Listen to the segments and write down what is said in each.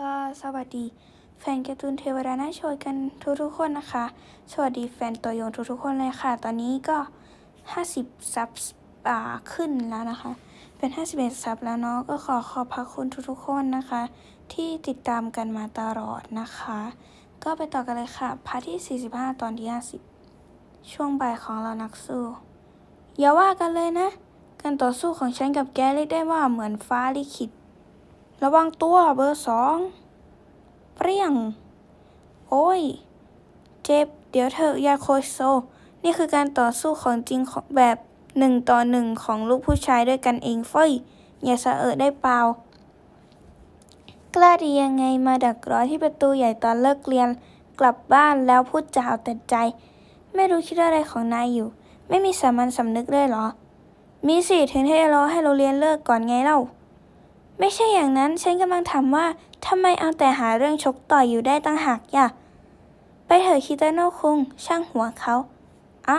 ก็สวัสดี แฟนการ์ตูนเทวดาหน้าโชยกันทุกๆคนนะคะ สวัสดีแฟนตัวยงทุกๆคนเลยค่ะ ตอนนี้ก็ 50 ซับอ่าขึ้นแล้วนะคะ เป็น 51 ซับแล้วเนาะก็ขอขอบพระคุณทุกๆคนนะคะ ที่ติดตามกันมาตลอดนะคะ ก็ไปต่อกันเลยค่ะพาร์ทที่ 45 ตอนที่ 50 ช่วงบ่ายของเรานักสู้ อย่าว่ากันเลยนะ การต่อสู้ของฉันกับแกเรียกได้ว่าเหมือนฟ้าลิขิต ระวังตัวเบอร์สองเปรี้ยง โอ้ย เจ็บ เดี๋ยวเธอะยาโคโซ นี่คือการต่อสู้ของจริงของแบบหนึ่งต่อหนึ่งของลูกผู้ชายด้วยกันเองเฟ้ย อย่าสะเอะได้เปล่า กล้าดียังไงมาดักรอที่ประตูใหญ่ตอนเลิกเรียน กลับบ้านแล้วพูดจาเอาแต่ใจ ไม่รู้คิดอะไรของนายอยู่ ไม่มีสามัญสำนึกเลยเหรอ มีสิถึงให้รอให้เราเรียนเลิกก่อนไงเล่า ไม่ใช่อย่างนั้นฉันกำลังถามว่าทำไมเอาแต่หาเรื่องชกต่อยอยู่ได้ตั้งหากย่ะ ไปเถอะคิตาโนคุง ช่างหัวเขา อะ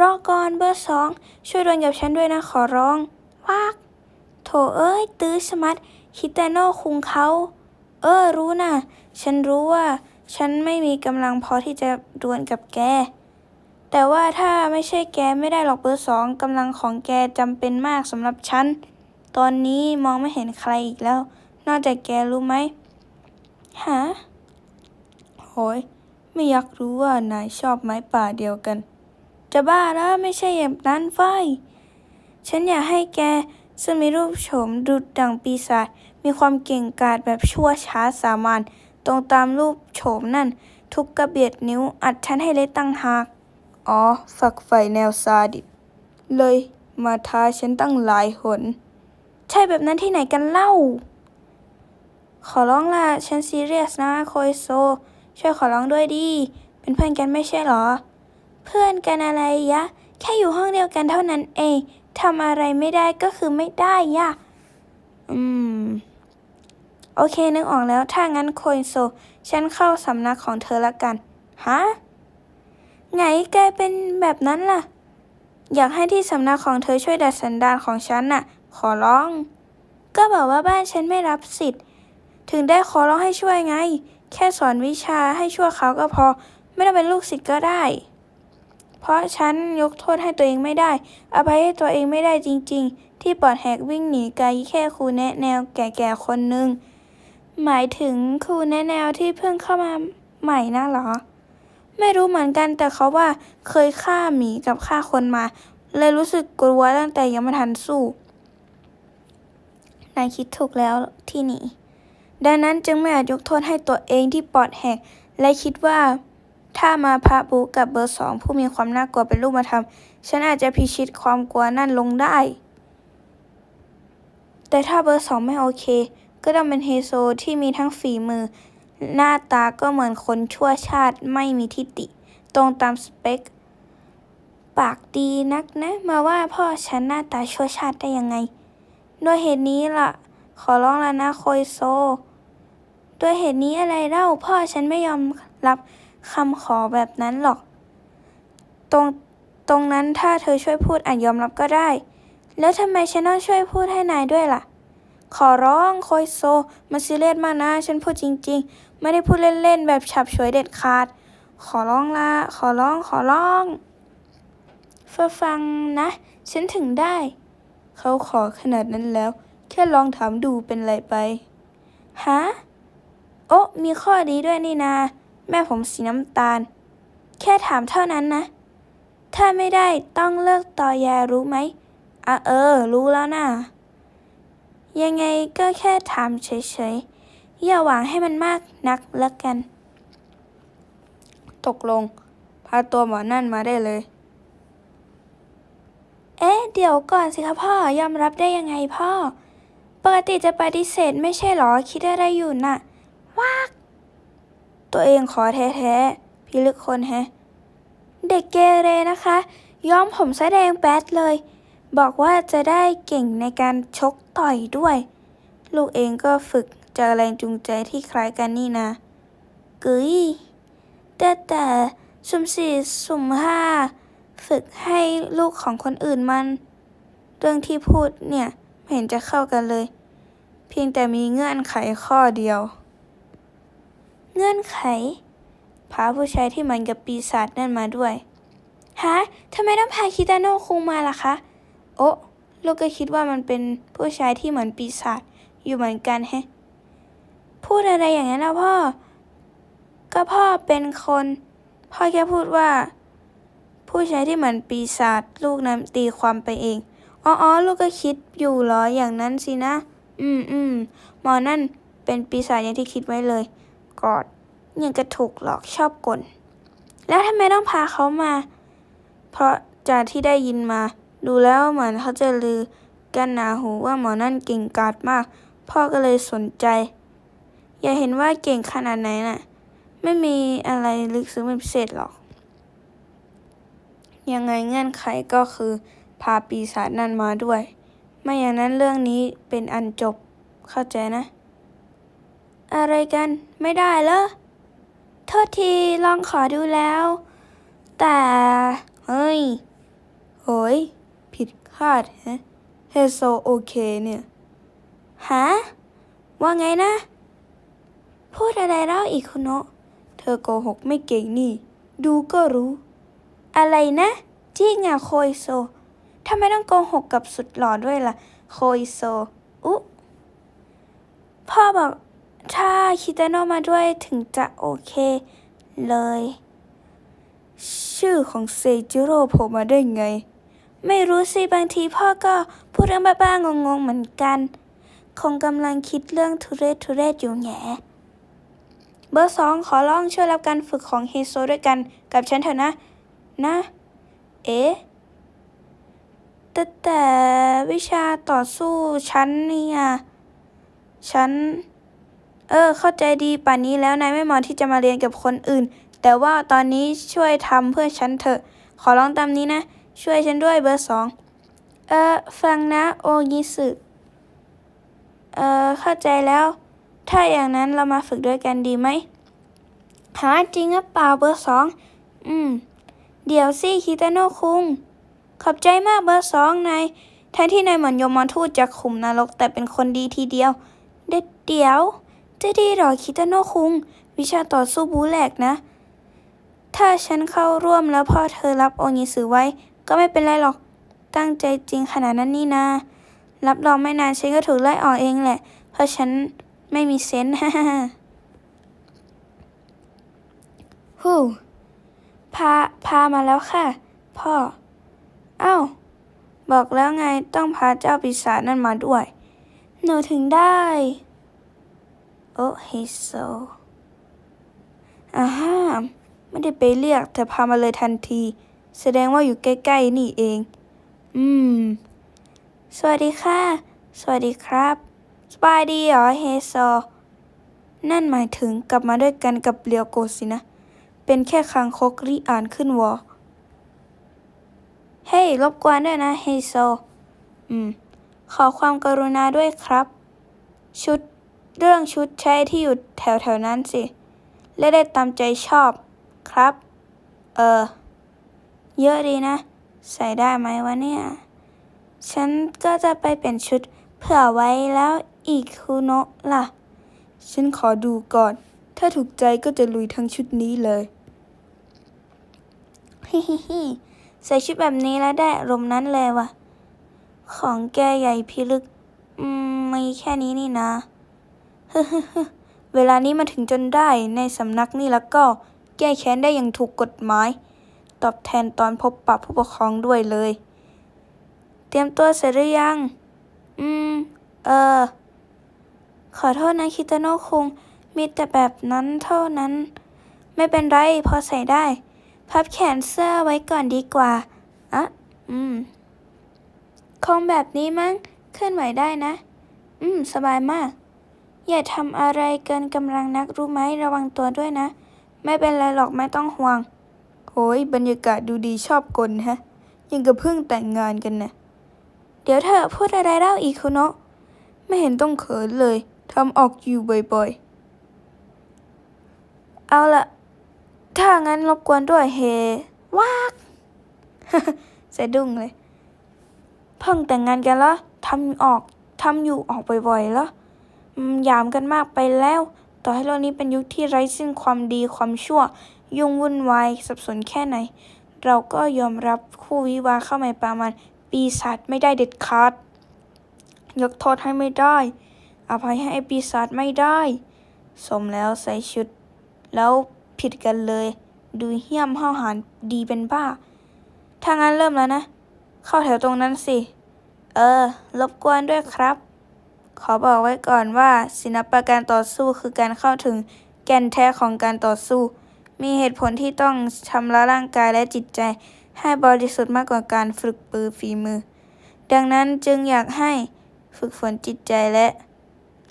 รอก่อนเบอร์สอง ช่วยดวลกับฉันด้วยนะขอร้อง วาก โถเอ้ย ตื้อชะมัดคิตาโนคุงเขา เออรู้นะฉันรู้ว่า ฉันไม่มีกำลังพอที่จะดวลกับแก แต่ว่าถ้าไม่ใช่แกไม่ได้หรอกเบอร์สองกำลังของแกจำเป็นมากสำหรับฉัน ตอนนี้มองไม่เห็นใครอีกแล้ว นอกจากแกรู้ไหมฮะโหย ไม่อยากรู้ว่านายชอบไม้ป่าเดียวกัน จะบ้าแล้วไม่ใช่อย่างนั้นไฟยฉันอยากให้แกซึ่งมีรูปโฉมดุดดังปีศาจ มีความเก่งกาจแบบชั่วช้าสามัญ ตรงตามรูปโฉมนั่น ทุกกระเบียดนิ้วอัดฉันให้เละตั้งหาก อ๋อ ฝักใฝ่แนวซาดิสเลยมาท้าฉันตั้งหลายหน ใช่แบบนั้นที่ไหนกันเล่า ขอร้องล่ะ ฉันซีเรียสนะโคยโซ ช่วยขอร้องด้วยดิเป็นเพื่อนกันไม่ใช่เหรอ เพื่อนกันอะไรยะ แค่อยู่ห้องเดียวกันเท่านั้นเองทำอะไรไม่ได้ก็คือไม่ได้ยะ อืม โอเคนึกออกแล้ว ถ้างั้นโคยโซ ฉันเข้าสำนักของเธอละกัน ฮะ ไงแกเป็นแบบนั้นล่ะ อยากให้ที่สำนักของเธอช่วยดัดสันดานของฉันน่ะ ขอร้อง ก็บอกว่าบ้านฉันไม่รับสิทธิ์ ถึงได้ขอร้องให้ช่วยไง แค่สอนวิชาให้ชั่วเขาก็พอ ไม่ต้องเป็นลูกศิษย์ก็ได้ เพราะฉันยกโทษให้ตัวเองไม่ได้ อภัยให้ตัวเองไม่ได้จริง ๆ ที่ปลอดแหกวิ่งหนีไกลแค่ครูแนะแนวแก่ๆคนหนึ่งหมายถึงครูแนะแนวที่เพิ่งเข้ามาใหม่นะเหรอ ไม่รู้เหมือนกันแต่เขาว่าเคยฆ่าหมีกับฆ่าคนมา เลยรู้สึกกลัวตั้งแต่ยังไม่ทันสู้นายคิดถูกแล้วที่หนีดังนั้นจึงไม่อาจยกโทษให้ตัวเองที่ปอดแหกและคิดว่าถ้ามาพระบุกับเบอร์สองผู้มีความน่ากลัวเป็นรูปธรรมฉันอาจจะพิชิตความกลัวนั่นลงได้ แต่ถ้าเบอร์สองไม่โอเค ก็ต้องเป็นเฮโซที่มีทั้งฝีมือ หน้าตาก็เหมือนคนชั่วชาติไม่มีทิฏฐิตรงตามสเปค ปากดีนักนะมาว่าพ่อฉันหน้าตาชั่วชาติได้ยังไง ด้วยเหตุนี้ล่ะ ขอร้องแล้วนะโคยโซ ด้วยเหตุนี้อะไรเล่าพ่อฉันไม่ยอมรับคำขอแบบนั้นหรอก ตรงตรงนั้นถ้าเธอช่วยพูดอาจยอมรับก็ได้ แล้วทำไมฉันต้องช่วยพูดให้นายด้วยล่ะ ขอร้องโคยโซ มันซีเรียสมากนะ ฉันพูดจริง ๆ ไม่ได้พูดเล่นๆ แบบฉับฉวยเด็ดขาด ขอร้องละ ขอร้อง ขอร้องเพื่อฟังนะ ฉันถึงได้ เขาขอขนาดนั้นแล้ว แค่ลองถามดูเป็นไรไป ฮะ โอ้มีข้อดีด้วยนี่นา แม่ผมสีน้ำตาล แค่ถามเท่านั้นนะ ถ้าไม่ได้ต้องเลิกต่อยารู้ไหมอะเออ รู้แล้วนะยังไงก็แค่ถามเฉยๆ อย่าหวังให้มันมากนักแล้วกัน ตกลง พาตัวหมอนั่นมาได้เลย เอ๊ะ เดี๋ยวก่อนสิคะพ่อยอมรับได้ยังไงพ่อ ปกติจะปฏิเสธไม่ใช่หรอ คิดอะไรอยู่น่ะวากตัวเองขอแท้ๆพี่ลึกคนแฮะ เด็กเกเรนะคะ ย้อมผมแสดงแบดเลย บอกว่าจะได้เก่งในการชกต่อยด้วย ลูกเองก็ฝึก จากแรงจูงใจที่คล้ายกันนี่นะกึยแต่แต่สุ่มสี่สุ่มห้าฝึกให้ลูกของคนอื่นมัน เรื่องที่พูดเนี่ยไม่เห็นจะเข้ากันเลย เพียงแต่มีเงื่อนไขข้อเดียว เงื่อนไขพาผู้ชายที่เหมือนกับปีศาจนั่นมาด้วยฮะทำไมต้องพาคิตาโนคุงมาล่ะคะ โอ้ลูกก็คิดว่ามันเป็นผู้ชายที่เหมือนปีศาจอยู่เหมือนกันแฮะ พูดอะไรอย่างนั้นนะพ่อ ก็พ่อเป็นคน พ่อแค่พูดว่า ผู้ชายที่เหมือนปีศาจลูกนั้นตีความไปเองอ๋อลูกก็คิดอยู่เหรออย่างนั้นสินะ อืมอืมหมอนั่นเป็นปีศาจอย่างที่คิดไว้เลย กอดยังกระถูกหลอกชอบกลแล้วทำไมต้องพาเขามา เพราะจากที่ได้ยินมา ดูแล้วเหมือนเขาจะลือกันหนาหูว่าหมอนั่นเก่งกาจมาก พ่อก็เลยสนใจ อย่าเห็นว่าเก่งขนาดไหนน่ะ ไม่มีอะไรลึกซึ้งเป็นพิเศษหรอก ยังไงเงื่อนไขก็คือพาปีศาจนั่นมาด้วย ไม่อย่างนั้นเรื่องนี้เป็นอันจบ เข้าใจนะ อะไรกัน ไม่ได้เหรอ โทษทีลองขอดูแล้ว แต่ เฮ้ยโหยผิดคาดฮะเฮโซโอเคเนี่ย ฮะ ว่าไงนะ พูดอะไรเล่าอีกคุณโนะเธอโกหกไม่เก่งนี่ ดูก็รู้ อะไรนะจริงอะโคยโซทำไมต้องโกหกกับสุดหล่อด้วยล่ะ โคยโซ อุ๊พ่อบอกถ้าคิตาโนะมาด้วยถึงจะโอเคเลย ชื่อของเซจิโร่โผล่มาได้ไง ไม่รู้สิ บางทีพ่อก็พูดเรื่องบ้าๆงงๆเหมือนกัน คงกำลังคิดเรื่องทุเรศทุเรศอยู่แง่ เบอร์สองขอร้องช่วยรับการฝึกของเฮโซด้วยกันกับฉันเถอะนะ นะ เอ๊ะแต่แต่วิชาต่อสู้ฉันเนี่ยฉัน เออ เข้าใจดีป่านนี้แล้วนายไม่เหมาะที่จะมาเรียนกับคนอื่น แต่ว่าตอนนี้ช่วยทำเพื่อฉันเถอะ ขอร้องตามนี้นะ ช่วยฉันด้วยเบอร์สองเออฟังนะ โอยิสึเออเข้าใจแล้ว ถ้าอย่างนั้นเรามาฝึกด้วยกันดีไหมหาจริงหรือเปล่าเบอร์สองอืม เดี๋ยวสิคิตาโนคุง ขอบใจมากเบอร์สองนายแทนที่นายเหมือนยมทูตจากขุมนรกแต่เป็นคนดีทีเดียว เด็ดเดี๋ยว จะดีหรอคิตาโนคุง วิชาต่อสู้บูแหลกนะ ถ้าฉันเข้าร่วมแล้วพ่อเธอรับโอนิสือไว้ ก็ไม่เป็นไรหรอก ตั้งใจจริงขนาดนั้นนี่นา รับรองไม่นานฉันก็ถูกไล่ออกเองแหละ เพราะฉัน ไม่มีเซนส์ฮู้พา พามาแล้วค่ะ พ่อ เอ้า บอกแล้วไงต้องพาเจ้าปีศาจนั่นมาด้วย หนูถึงได้ โอ้เฮโซอ่าฮะไม่ได้ไปเรียก แต่พามาเลยทันที แสดงว่าอยู่ใกล้ ๆ นี่เอง อืม สวัสดีค่ะ สวัสดีครับ บายดีเหรอเฮโซนั่นหมายถึงกลับมาด้วยกันกับเลียวโกสินะ เป็นแค่คางคกรีอ่านขึ้นวอ เฮ้ยรบกวนด้วยนะเฮโซอืม ขอความกรุณาด้วยครับ ชุดเรื่องชุดใช้ที่อยู่แถวแถวนั้นสิ และได้ตามใจชอบครับ เออ เยอะดีนะ ใส่ได้ไหมวะเนี่ย ฉันก็จะไปเปลี่ยนชุดเผื่อไว้แล้ว อีกคุโนะล่ะ ฉันขอดูก่อน ถ้าถูกใจก็จะลุยทั้งชุดนี้เลยฮิฮิฮิใส่ชุดแบบนี้แล้วได้อารมณ์นั้นเลยว่ะของแกใหญ่พิลึก อืมมีแค่นี้นี่นะฮึฮึฮึเวลานี้มาถึงจนได้ในสำนักนี่แล้วก็แก้แค้นได้อย่างถูกกฎหมาย ตอบแทนตอนพบปะผู้ปกครองด้วยเลย เตรียมตัวเสร็จหรือยัง อืม เออ ขอโทษนะคิตาโนะคุง มีแต่แบบนั้นเท่านั้น ไม่เป็นไร พอใส่ได้ พับแขนเสื้อไว้ก่อนดีกว่าอะอืม คงแบบนี้มั้ง เคลื่อนไหวได้นะ อืม สบายมาก อย่าทำอะไรเกินกำลังนักรู้ไหมระวังตัวด้วยนะ ไม่เป็นไรหรอกไม่ต้องห่วงโอ้ยบรรยากาศดูดีชอบกลฮะ ยังกับเพิ่งแต่งงานกันนะ เดี๋ยวเธอพูดอะไรเล่าอีกคุโนะไม่เห็นต้องเขินเลย ทำออกอยู่บ่อยๆ เอาละถ้างั้นรบกวนด้วยเฮวากสะดุ้งเลย เพิ่งแต่งงานกันแล้วทำออกทำอยู่ออกบ่อยๆแล้วยามกันมากไปแล้ว ต่อให้โลกนี้เป็นยุคที่ไร้ซึ่งความดีความชั่ว ยุ่งวุ่นวายสับสนแค่ไหน เราก็ยอมรับคู่วิวาเข้ามาประมาณปีศาจไม่ได้เด็ดขาดยกโทษให้ไม่ได้ อภัยให้ไอปีศาจไม่ได้ สมแล้วใส่ชุด แล้วผิดกันเลย ดูเหี้ยมห้าวหาญดีเป็นบ้า ถ้างั้นเริ่มแล้วนะ เข้าแถวตรงนั้นสิ เออรบกวนด้วยครับ ขอบอกไว้ก่อนว่าศิลปะการต่อสู้คือการเข้าถึงแก่นแท้ของการต่อสู้ มีเหตุผลที่ต้องชำระร่างกายและจิตใจให้บริสุทธิ์มากกว่าการฝึกปือฝีมือ ดังนั้นจึงอยากให้ฝึกฝนจิตใจและ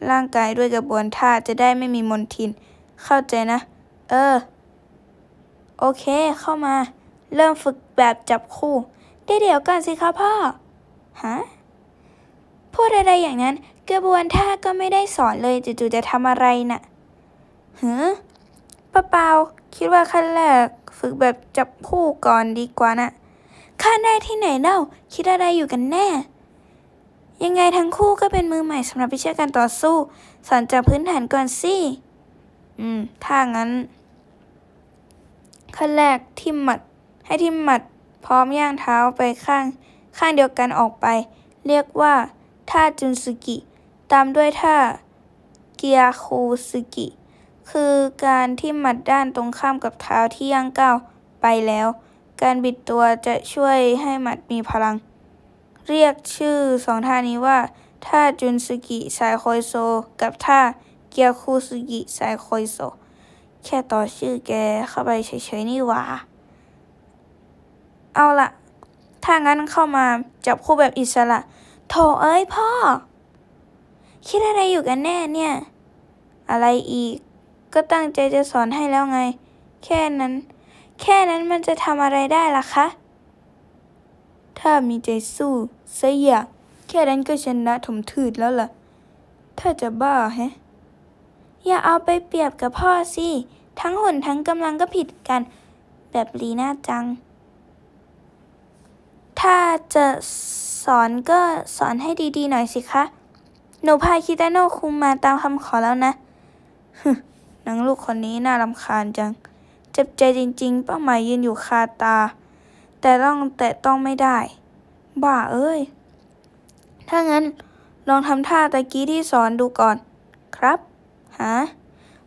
ร่างกายด้วยกระบวนท่าจะได้ไม่มีมนทิน เข้าใจนะ เออ โอเค เข้ามา เริ่มฝึกแบบจับคู่ ได้เดี๋ยวก่อนสิคะพ่อ ฮะ พูดอะไรอย่างนั้น กระบวนท่าก็ไม่ได้สอนเลยจู่ๆจะทำอะไรน่ะหือป้าเปาคิดว่าขั้นแรกฝึกแบบจับคู่ก่อนดีกว่านะขั้นได้ที่ไหนเล่า คิดอะไรอยู่กันแน่ ยังไงทั้งคู่ก็เป็นมือใหม่สำหรับวิชาการต่อสู้ สอนจากพื้นฐานก่อนสิ อืม ถ้างั้น ขั้นแรกทิ่มหมัด ให้ทิ่มหมัด พร้อมย่างเท้าไปข้าง ข้างเดียวกันออกไป เรียกว่าท่าจุนสึกิ ตามด้วยท่าเกียคูสึกิ คือการที่หมัดด้านตรงข้ามกับเท้าที่ย่างก้าวไปแล้ว การบิดตัวจะช่วยให้หมัดมีพลัง เรียกชื่อสองท่านี้ว่าท่าจุนสึกิไซโคยโซ กับท่าเกียร์คูสึกิไซโคยโซ แค่ต่อชื่อแกเข้าไปเฉยๆนี่หว่า เอาละถ้างั้นเข้ามาจับคู่แบบอิสระโถเอ้ยพ่อ คิดอะไรอยู่กันแน่เนี่ย อะไรอีก ก็ตั้งใจจะสอนให้แล้วไง แค่นั้น แค่นั้นมันจะทำอะไรได้ล่ะคะ ถ้ามีใจสู้ซะอย่างแค่นั้นก็ชนะถมถืดแล้วล่ะ ถ้าจะบ้าแฮะ อย่าเอาไปเปรียบกับพ่อสิ ทั้งหุ่นทั้งกำลังก็ผิดกัน แบบลีน่าจัง ถ้าจะสอนก็สอนให้ดีๆหน่อยสิคะ หนูพาคิตาโนคุงมาตามคำขอแล้วนะฮึนางลูกคนนี้น่ารำคาญจัง เจ็บใจจริงๆ เป้าหมายยืนอยู่คาตา แต่ต้องแต่ต้องไม่ได้ บ้าเอ้ย ถ้างั้นลองทำท่าตะกี้ที่สอนดูก่อน ครับฮะ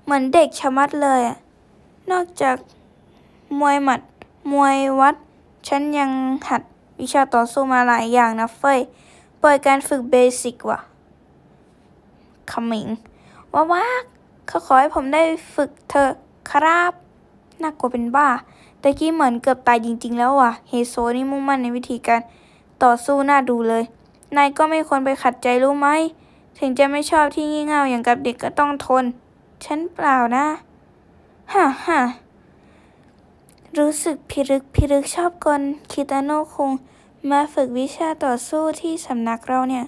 เหมือนเด็กชะมัดเลยอะนอกจากมวยหมัด มวยวัด ฉันยังหัดวิชาต่อสู้มาหลายอย่างนะเฟยปล่อยการฝึกเบสิกว่ะขมิงว้าวาเขาขอให้ผมได้ฝึกเธอครับ น่ากลัวเป็นบ้า แต่กี้เหมือนเกือบตายจริง ๆ แล้วว่ะ เฮโซนี่มุ่งมั่นในวิธีการต่อสู้น่าดูเลย นายก็ไม่ควรไปขัดใจรู้ไหม ถึงจะไม่ชอบที่งี่เง่าอย่างกับเด็กก็ต้องทน ฉันเปล่านะฮ่าฮ่ารู้สึกพิรึกพิรึกชอบกลคิตาโนะคุงมาฝึกวิชาต่อสู้ที่สำนักเราเนี่ย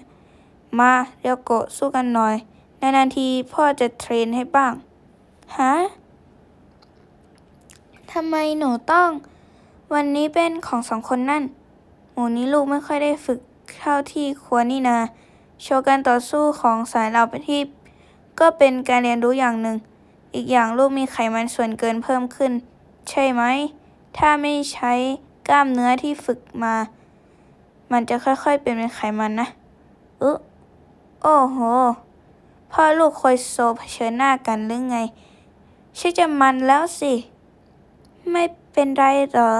มาเรียวโกะสู้กันหน่อย นานๆทีพ่อจะเทรนให้บ้าง ฮะ ทำไมหนูต้อง วันนี้เป็นของสองคนนั่น หมูนี้ลูกไม่ค่อยได้ฝึกเท่าที่ควรนี่นา โชว์การต่อสู้ของสายเราเป็นที่ก็เป็นการเรียนรู้อย่างหนึ่ง อีกอย่างลูกมีไขมันส่วนเกินเพิ่มขึ้น ใช่ไหม ถ้าไม่ใช้กล้ามเนื้อที่ฝึกมา มันจะค่อยๆ เป็นเป็นไขมันนะอึโอ้โห พ่อลูกคอยโซเผชิญหน้ากันหรือไงช่จะมันแล้วสิ ไม่เป็นไรเหรอ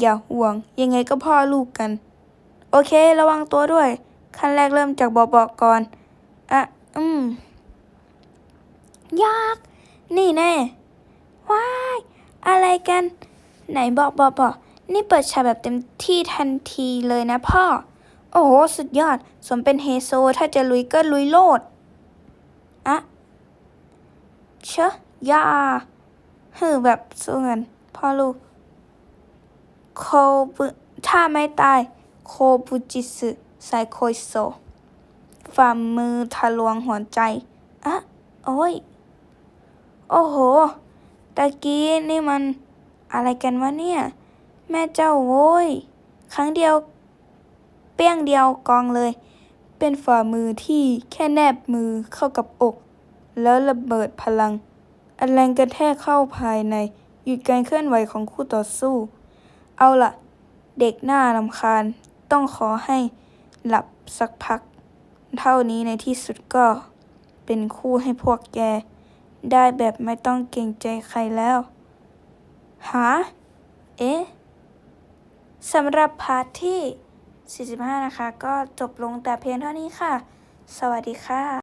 อย่าห่วง ยังไงก็พ่อลูกกัน โอเค ระวังตัวด้วย ขั้นแรกเริ่มจากเบาๆก่อน อะ อืม ยาก นี่แน่ว้าย อะไรกัน ไหนบอกบอกบอก นี่เปิดฉากแบบเต็มที่ทันทีเลยนะพ่อ โอ้โห สุดยอด สมเป็นเฮโซ ถ้าจะลุยก็ลุยโลดอะเชอะยา ฮือแบบสู้กันพ่อลูกโคบุถ้าไม่ตายโคบุจิสึไซโคโซฝ่ามือทะลวงหัวใจอะโอ้ย โอ้โห ตะกี้นี่มันอะไรกันวะเนี่ย แม่เจ้าโว้ย ครั้งเดียว เปี้ยงเดียวกองเลย เป็นฝ่ามือที่แค่แนบมือเข้ากับอก แล้วระเบิดพลัง แรงกระแทกเข้าภายใน หยุดการเคลื่อนไหวของคู่ต่อสู้ เอาล่ะเด็กหน้ารำคาญ ต้องขอให้หลับสักพัก เท่านี้ในที่สุดก็เป็นคู่ให้พวกแก ได้แบบไม่ต้องเกรงใจใครแล้วหาเอ๊ะสำหรับพาร์ทที่ 45 นะคะ ก็จบลงแต่เพียงเท่านี้ค่ะ สวัสดีค่ะ